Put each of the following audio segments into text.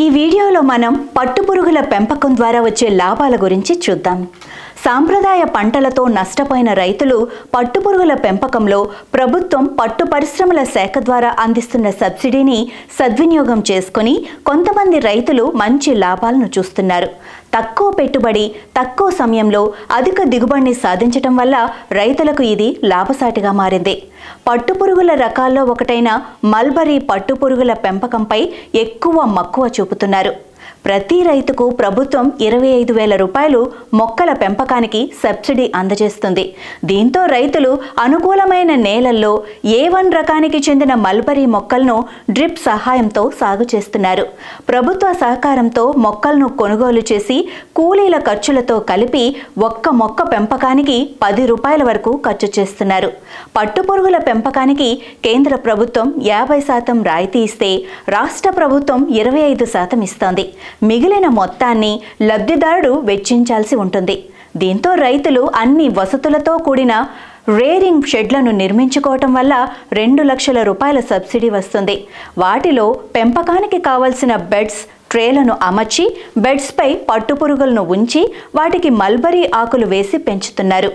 ఈ వీడియోలో మనం పట్టుపురుగుల పెంపకం ద్వారా వచ్చే లాభాల గురించి చూద్దాం. సాంప్రదాయ పంటలతో నష్టపోయిన రైతులు పట్టుపురుగుల పెంపకంలో ప్రభుత్వం పట్టు పరిశ్రమల శాఖ ద్వారా అందిస్తున్న సబ్సిడీని సద్వినియోగం చేసుకుని కొంతమంది రైతులు మంచి లాభాలను చూస్తున్నారు. తక్కువ పెట్టుబడి తక్కువ సమయంలో అధిక దిగుబడిని సాధించటం వల్ల రైతులకు ఇది లాభసాటిగా మారింది. పట్టుపురుగుల రకాల్లో ఒకటైన మల్బరీ పట్టుపురుగుల పెంపకంపై ఎక్కువ మక్కువ చూపుతున్నారు. ప్రతి రైతుకు ప్రభుత్వం ఇరవై ఐదు వేల రూపాయలు మొక్కల పెంపకానికి సబ్సిడీ అందజేస్తుంది. దీంతో రైతులు అనుకూలమైన నేలల్లో ఏ వన్ రకానికి చెందిన మల్బరీ మొక్కలను డ్రిప్ సహాయంతో సాగు చేస్తున్నారు. ప్రభుత్వ సహకారంతో మొక్కలను కొనుగోలు చేసి కూలీల ఖర్చులతో కలిపి ఒక్క మొక్క పెంపకానికి పది రూపాయల వరకు ఖర్చు చేస్తున్నారు. పట్టుపురుగుల పెంపకానికి కేంద్ర ప్రభుత్వం యాభై శాతం రాయితీ ఇస్తే రాష్ట్ర ప్రభుత్వం ఇరవై ఐదు శాతం ఇస్తోంది. మిగిలిన మొత్తాన్ని లబ్ధిదారుడు వెచ్చించాల్సి ఉంటుంది. దీంతో రైతులు అన్ని వసతులతో కూడిన రేరింగ్ షెడ్లను నిర్మించుకోవటం వల్ల రెండు లక్షల రూపాయల సబ్సిడీ వస్తుంది. వాటిలో పెంపకానికి కావలసిన బెడ్స్ ట్రేలను అమర్చి బెడ్స్పై పట్టుపురుగులను ఉంచి వాటికి మల్బరీ ఆకులు వేసి పెంచుతున్నారు.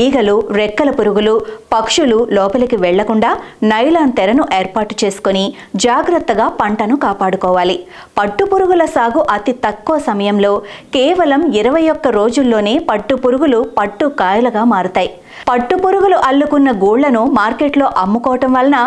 ఈగలు రెక్కల పురుగులు పక్షులు లోపలికి వెళ్ళకుండా నైలాన్ తెరను ఏర్పాటు చేసుకొని జాగ్రత్తగా పంటను కాపాడుకోవాలి. పట్టుపురుగుల సాగు అతి తక్కువ సమయంలో కేవలం ఇరవై ఒక్క రోజుల్లోనే పట్టుపురుగులు పట్టు కాయలుగా మారుతాయి. పట్టుపురుగులు అల్లుకున్న గూళ్ళను మార్కెట్లో అమ్ముకోవటం వలన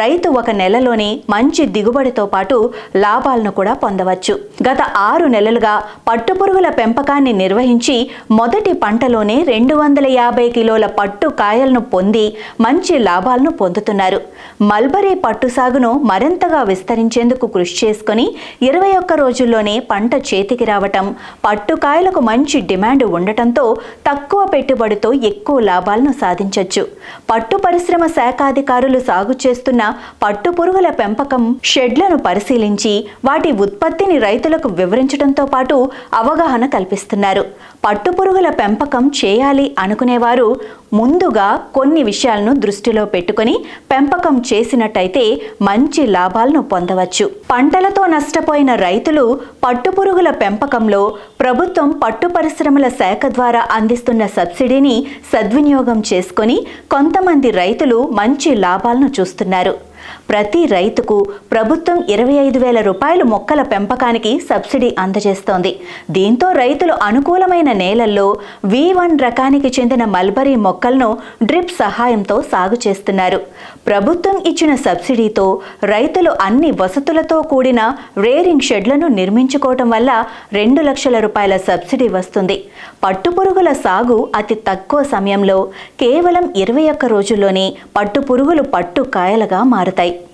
రైతు ఒక నెలలోనే మంచి దిగుబడితో పాటు లాభాలను కూడా పొందవచ్చు. గత ఆరు నెలలుగా పట్టుపురుగుల పెంపకాన్ని నిర్వహించి మొదటి పంటలోనే రెండు వందల యాభై కిలోల పట్టు కాయలను పొంది మంచి లాభాలను పొందుతున్నారు. మల్బరీ పట్టు సాగును మరింతగా విస్తరించేందుకు కృషి చేసుకుని ఇరవై ఒక్క రోజుల్లోనే పంట చేతికి రావటం పట్టుకాయలకు మంచి డిమాండ్ ఉండటంతో తక్కువ పెట్టుబడితో ఎక్కువ లాభాలను సాధించవచ్చు పట్టు పరిశ్రమ శాఖాధికారులు సాగు చేస్తున్న పట్టు పురుగుల పెంపకం షెడ్లను పరిశీలించి వాటి ఉత్పత్తిని రైతులకు వివరించడంతో పాటు అవగాహన కల్పిస్తున్నారు. పట్టుపురుగుల పెంపకం చేయాలి అనుకునేవారు ముందుగా కొన్ని విషయాలను దృష్టిలో పెట్టుకొని పెంపకం చేసినట్టయితే మంచి లాభాలను పొందవచ్చు. పంటలతో నష్టపోయిన రైతులు పట్టుపురుగుల పెంపకంలో ప్రభుత్వం పట్టు పరిశ్రమల శాఖ ద్వారా అందిస్తున్న సబ్సిడీని సద్వినియోగం చేసుకొని కొంతమంది రైతులు మంచి లాభాలను చూస్తున్నారు. ప్రతి రైతుకు ప్రభుత్వం ఇరవై ఐదు వేల రూపాయలు మొక్కల పెంపకానికి సబ్సిడీ అందజేస్తోంది. దీంతో రైతులు అనుకూలమైన నేలల్లో వి వన్ రకానికి చెందిన మల్బరీ మొక్కలను డ్రిప్ సహాయంతో సాగు చేస్తున్నారు. ప్రభుత్వం ఇచ్చిన సబ్సిడీతో రైతులు అన్ని వసతులతో కూడిన రేరింగ్ షెడ్లను నిర్మించుకోవటం వల్ల రెండు లక్షల రూపాయల సబ్సిడీ వస్తుంది. పట్టుపురుగుల సాగు అతి తక్కువ సమయంలో కేవలం ఇరవై ఒక్క రోజుల్లోనే పట్టుపురుగులు పట్టు కాయలుగా మారుతాయి. たい